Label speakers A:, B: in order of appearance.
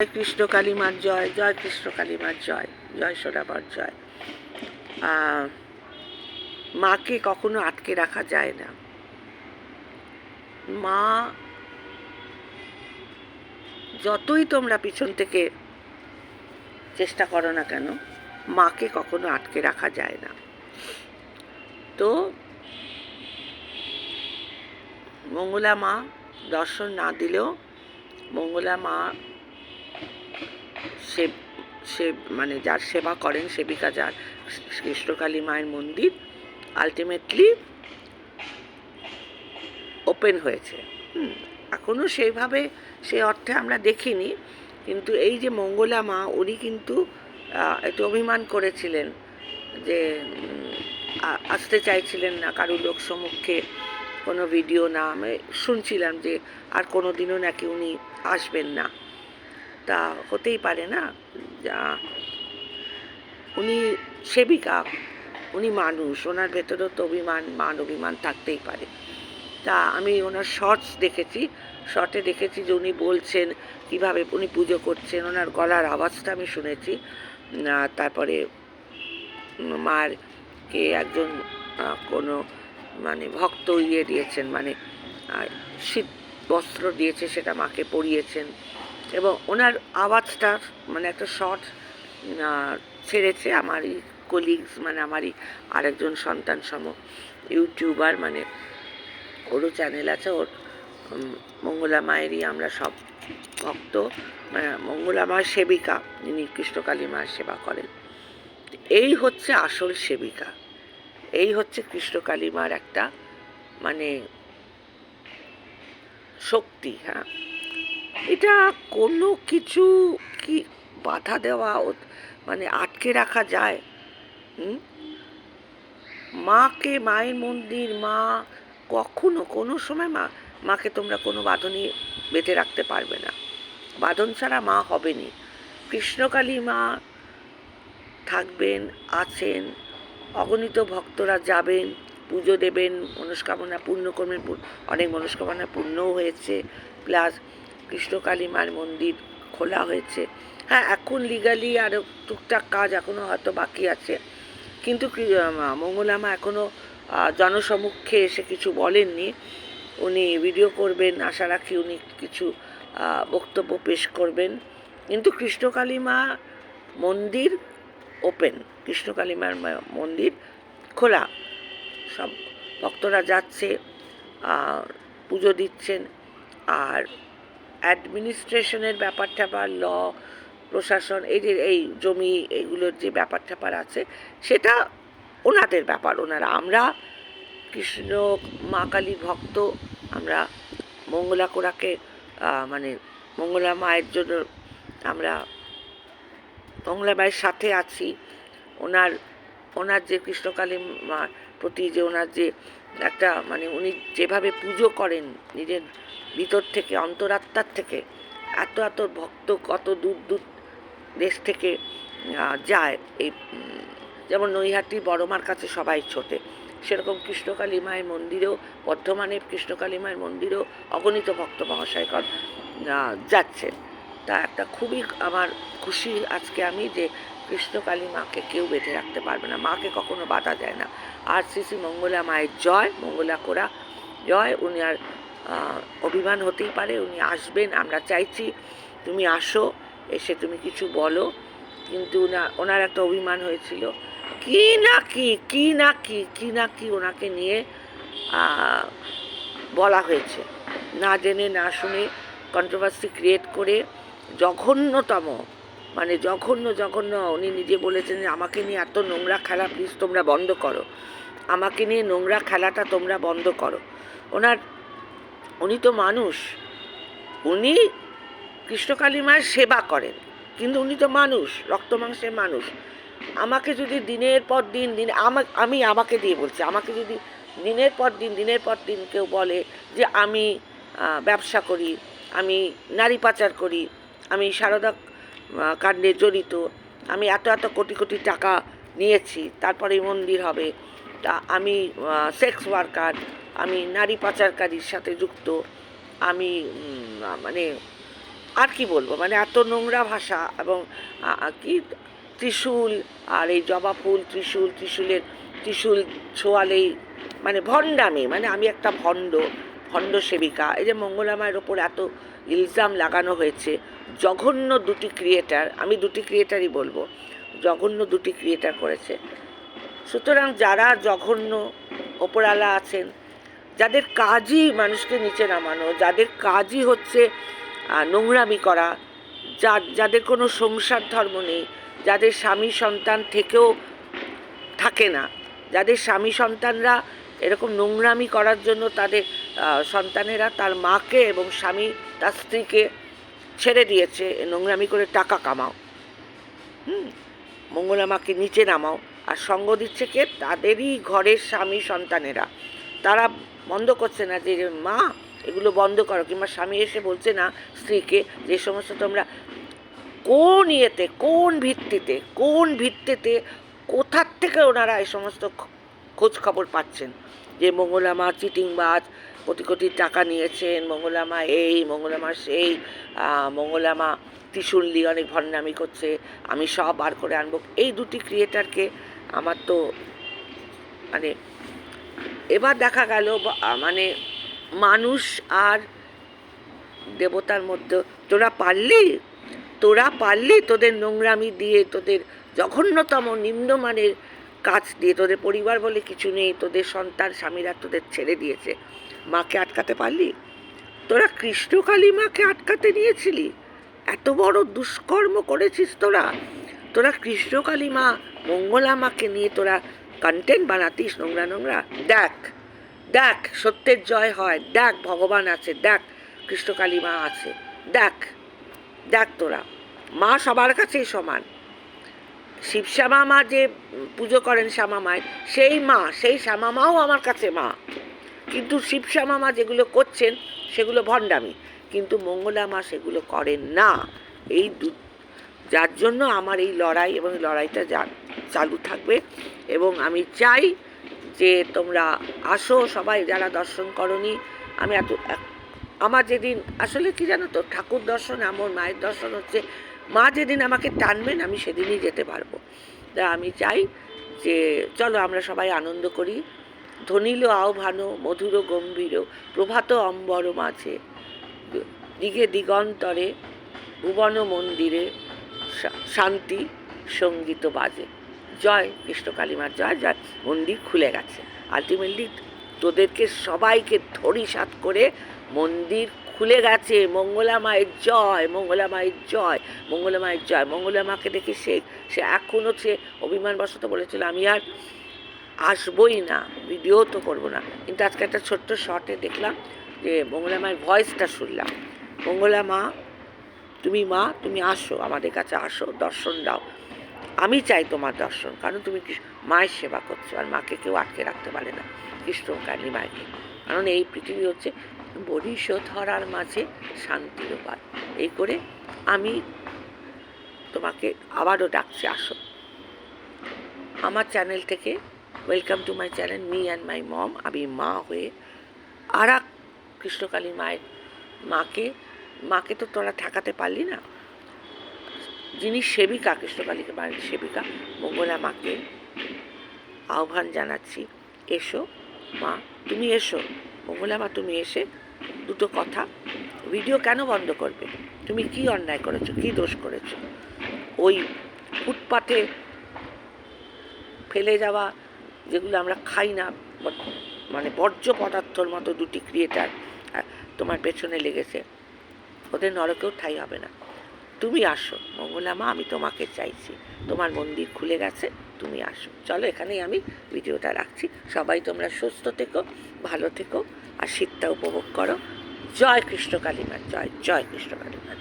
A: জয় কৃষ্ণ কালীমার জয় জয় কৃষ্ণ কালীমার জয় জয় সোনাবার জয়। মাকে কখনো আটকে রাখা যায় না। মা যতই তোমরা পিছন থেকে চেষ্টা করো না কেন, মাকে কখনো আটকে রাখা যায় না। তো মঙ্গলা মা দর্শন না দিলেও মঙ্গলা মা সে সে মানে যার সেবা করেন সেবিকা যার, কৃষ্ণকালী মায়ের মন্দির আলটিমেটলি ওপেন হয়েছে। এখনও সেইভাবে সে অর্থে আমরা দেখিনি, কিন্তু এই যে মঙ্গলা মা, উনি কিন্তু একটু অভিমান করেছিলেন যে আসতে চাইছিলেন না কারও লোক সম্মুখে কোনো ভিডিও না। আমি শুনছিলাম যে, আর কোনো দিনও নাকি উনি আসবেন না। তা হতেই পারে না। যা, উনি সেবিকা, উনি মানুষ, ওনার ভেতরেও তো অভিমান, মান অভিমান থাকতেই পারে। তা আমি ওনার শর্টস দেখেছি, শর্টে দেখেছি যে উনি বলছেন কীভাবে উনি পুজো করছেন, ওনার গলার আওয়াজটা আমি শুনেছি। তারপরে মার কে একজন কোনো মানে ভক্ত ইয়ে দিয়েছেন মানে শীত বস্ত্র দিয়েছে, সেটা মাকে পরিয়েছেন। এবং ওনার আওয়াজটা মানে একটা শর্ট ছেড়েছে আমারই কলিগস মানে আমারই আরেকজন সন্তান সম ইউটিউবার মানে ওরও চ্যানেল আছে, ওর মঙ্গলা মায়েরই আমরা সব ভক্ত মানে মঙ্গলা মায়ের সেবিকা, যিনি কৃষ্ণকালী মায়ের সেবা করেন। এই হচ্ছে আসল সেবিকা। এই হচ্ছে কৃষ্ণকালী মার একটা মানে শক্তি হ্যাঁ। এটা কোনো কিছু কি বাধা দেওয়া মানে আটকে রাখা যায়? মাকে মায়ের মন্দির, মা কখনো কোনো সময় মা মাকে তোমরা কোনো বাঁধনে বেঁধে রাখতে পারবে না। বাঁধন ছাড়া মা হবেনি কৃষ্ণকালী মা থাকবেন, আছেন, অগণিত ভক্তরা যাবেন, পুজো দেবেন, মনস্কামনা পূর্ণ করবেন অনেক মনস্কামনা পূর্ণও হয়েছে। প্লাস কৃষ্ণকালী মার মন্দির খোলা হয়েছে। হ্যাঁ এখন লিগালি আরও টুকটাক কাজ এখনও হয়তো বাকি আছে। কিন্তু মঙ্গলামা এখনও জনসমক্ষে এসে কিছু বলেননি। উনি ভিডিও করবেন, আশা রাখি উনি কিছু বক্তব্য পেশ করবেন। কিন্তু কৃষ্ণকালী মা মন্দির ওপেন কৃষ্ণকালী মার মন্দির খোলা। সব ভক্তরা যাচ্ছে পুজো দিচ্ছেন। আর অ্যাডমিনিস্ট্রেশনের ব্যাপার ট্যাপার ল প্রশাসন, এই যে, এই জমি, এইগুলোর যে ব্যাপার ট্যাপার আছে, সেটা ওনাদের ব্যাপার, ওনারা। আমরা কৃষ্ণ, মা কালী ভক্ত, আমরা মঙ্গলা কোরাকে মানে মঙ্গলা মায়ের জন্য আমরা মঙ্গলা মায়ের সাথে আছি। ওনার ওনার যে কৃষ্ণকালী মার প্রতি যে ওনার যে একটা মানে উনি যেভাবে পুজো করেন, নিজের ভিতর থেকে, অন্তরাত্মার থেকে, এত এত ভক্ত, কত দূর দূর দেশ থেকে যায়। এই যেমন নৈহাটি, বড়মার কাছে সবাই ছোটে। সেরকম কৃষ্ণকালী মায়ের মন্দিরেও বর্ধমানে কৃষ্ণকালী মায়ের মন্দিরেও অগণিত ভক্ত মহাশয়গণ যাচ্ছেন। তা একটা খুবই আমার খুশি আজকে আমি যে কৃষ্ণকালী মাকে কেউ বেঁধে রাখতে পারবে না। মাকে কখনো বাধা দেয় না। আর শ্রী শ্রী মঙ্গলা মায়ের জয়, মঙ্গলা কোরা জয়, উনি আর অভিমান হতেই পারে, উনি আসবেন, আমরা চাইছি তুমি আসো, এসে তুমি কিছু বলো। কিন্তু ওনা- ওনার একটা অভিমান হয়েছিল। কি না কি কি না কি কি না কি ওনাকে নিয়ে বলা হয়েছে। না জেনে, না শুনে কন্ট্রোভার্সি ক্রিয়েট করে জঘন্যতম মানে জঘন্য জঘন্য। উনি নিজে বলেছেন যে, আমাকে নিয়ে এত নোংরা খেলা প্লিজ তোমরা বন্ধ করো। আমাকে নিয়ে নোংরা খেলাটা তোমরা বন্ধ করো। ওনার, উনি তো মানুষ। উনি কৃষ্ণকালী মায়ের সেবা করেন, কিন্তু উনি তো মানুষ, রক্ত মাংসের মানুষ। আমাকে যদি দিনের পর দিন দিন, আমা- আমি আমাকে দিয়ে বলছি, আমাকে যদি দিনের পর দিন, দিনের পর দিন কেউ বলে যে, আমি ব্যবসা করি, আমি নারী পাচার করি, আমি সারদা কাণ্ডে জড়িত। আমি এত এত কোটি কোটি টাকা নিয়েছি তারপরে মন্দির হবে। তা আমি সেক্স ওয়ার্কার আমি নারী পাচারকারীর সাথে যুক্ত। আমি মানে আর কি বলব? মানে এত নোংরা ভাষা এবং কি ত্রিশূল আর এই জবা ফুল ত্রিশূল, ত্রিশূলের ত্রিশূল ছোয়ালেই মানে ভণ্ডামি মানে আমি একটা ভণ্ড ভণ্ড সেবিকা। এই যে মঙ্গলামায়ের ওপর এত ইলজাম লাগানো হয়েছে জঘন্য দুটি ক্রিয়েটার আমি দুটি ক্রিয়েটারই বলব, জঘন্য দুটি ক্রিয়েটার করেছে। সুতরাং যারা জঘন্য ওপরালা আছেন, যাদের কাজই মানুষকে নিচে নামানো, যাদের কাজই হচ্ছে নোংরামি করা যা যাদের কোনো সংসার ধর্ম নেই, যাদের স্বামী সন্তান থেকেও থাকে না, যাদের স্বামী সন্তানরা এরকম নোংরামি করার জন্য তাদের সন্তানেরা তার মাকে এবং স্বামী, তার স্ত্রীকে ছেড়ে দিয়েছে নোংরামি করে টাকা কামাও। হুম, মঙ্গলা মাকে নিচে নামাও, আর সঙ্গ দিচ্ছে কে? তাদেরই ঘরের স্বামী সন্তানেরা। তারা বন্ধ করছে না যে মা, এগুলো বন্ধ করো। কিংবা স্বামী এসে বলছে না স্ত্রীকে যে সমস্ত তোমরা কোন ইয়েতে, কোন ভিত্তিতে কোন ভিত্তিতে, কোথার থেকে ওনারা এই সমস্ত খোঁজ খবর পাচ্ছেন? যে মঙ্গলামা চিটিংবাজ কোটি কোটি টাকা নিয়েছেন, মঙ্গলামা এই, মঙ্গলামা সেই মঙ্গলামা ত্রিশুল্লি অনেক ভণ্ডামি করছে, আমি সব বার করে আনব। এই দুটি ক্রিয়েটারকে আমার তো মানে এবার দেখা গেল মানে মানুষ আর দেবতার মধ্যে, তোরা পারলি? তোরা পারলি তোদের নোংরামি দিয়ে, তোদের জঘন্যতম নিম্নমানের কাজ দিয়ে, তোদের পরিবার বলে কিছু নেই, তোদের সন্তান, স্বামীরা তোদের ছেড়ে দিয়েছে। মাকে আটকাতে পারলি? তোরা কৃষ্ণকালী মাকে আটকাতে নিয়েছিলি। এত বড় দুষ্কর্ম করেছিস তোরা। তোরা কৃষ্ণকালী মা, মঙ্গলা মাকে নিয়ে তোরা কন্টেন্ট বানাতিস নোংরা নোংরা। দেখ দেখ, সত্যের জয় হয়। দেখ, ভগবান আছে। দেখ, কৃষ্ণকালী মা আছে। দেখ দেখ তোরা। মা সবার কাছেই সমান। শিব শ্যামা মা যে পুজো করেন শ্যামা মায়ের, সেই মা, সেই শ্যামা মাও আমার কাছে মা। কিন্তু শিব শ্যামা মা যেগুলো করছেন, সেগুলো ভণ্ডামি। কিন্তু মঙ্গলা মা সেগুলো করেন না। এই দু, যার জন্য আমার এই লড়াই এবং লড়াইটা যা- চালু থাকবে। এবং আমি চাই যে তোমরা আসো, সবাই যারা দর্শন করনি, আমি এত আমার যেদিন, আসলে কি জানো তো, ঠাকুর দর্শন, আমার মায়ের দর্শন হচ্ছে, মা যেদিন আমাকে টানবেন, আমি সেদিনই যেতে পারব। তা আমি চাই যে, চলো আমরা সবাই আনন্দ করি। ধনিল আহ্বানো মধুর গম্ভীর, প্রভাত অম্বর মাঝে। দিগে দিগন্তরে, ভুবন মন্দিরে শান্তি সংগীত বাজে। জয় কৃষ্ণ কালীমার, জয় জয়। মন্দির খুলে গেছে। আলটিমেটলি তোদেরকে সবাইকে ধরিসাত করে মন্দির খুলে গেছে। মঙ্গলা মায়ের জয়, মঙ্গলা মায়ের জয়, মঙ্গলা মায়ের জয়। মঙ্গলা মাকে দেখে সে সে এখনও সে অভিমানবশত বলেছিল, আমি আর আসবই না ভিডিও তো করব না। কিন্তু আজকে একটা ছোট্ট শর্টে দেখলাম যে মঙ্গলা মায়ের ভয়েসটা শুনলাম। মঙ্গলা মা, তুমি মা, তুমি আসো, আমাদের কাছে আসো, দর্শন দাও। আমি চাই তোমার দর্শন, কারণ তুমি মায়ের সেবা করছ, আর মাকে কেউ আটকে রাখতে পারে না কৃষ্ণ কালী মায়েকে কারণ এই পৃথিবী হচ্ছে বরিশ ধরার মাঝে শান্তির উপায়। এই করে আমি তোমাকে আবারও ডাকছি, আসো। আমার চ্যানেল থেকে welcome to my channel me and my mom আমি মা হয়ে আর এক কৃষ্ণকালী মায়ের মাকে মাকে তো তোরা ঠেকাতে পারলি না যিনি সেবিকা কৃষ্ণকালীকে মায়ের সেবিকা মঙ্গলা মাকে আহ্বান জানাচ্ছি এসো মা তুমি এসো মঙ্গলা মা তুমি এসে দুটো কথা ভিডিও কেন বন্ধ করবে তুমি কি অন্যায় করেছ কি দোষ করেছ ওই ফুটপাথে ফেলে যাওয়া যেগুলো আমরা খাই না মানে বর্জ্য পদার্থর মতো দুটি ক্রিয়েটার তোমার পেছনে লেগেছে। ওদের নরকেও ঠাই হবে না। তুমি আসো। মঙ্গলা মা, আমি তোমাকে চাইছি। তোমার মন্দির খুলে গেছে, তুমি আসো। চলো, এখানেই আমি ভিডিওটা রাখছি। সবাই তোমরা সুস্থ থেকো, ভালো থেকো, আর শীতটা উপভোগ করো। জয় কৃষ্ণ কালীমার, জয় জয় কৃষ্ণ কালীমার।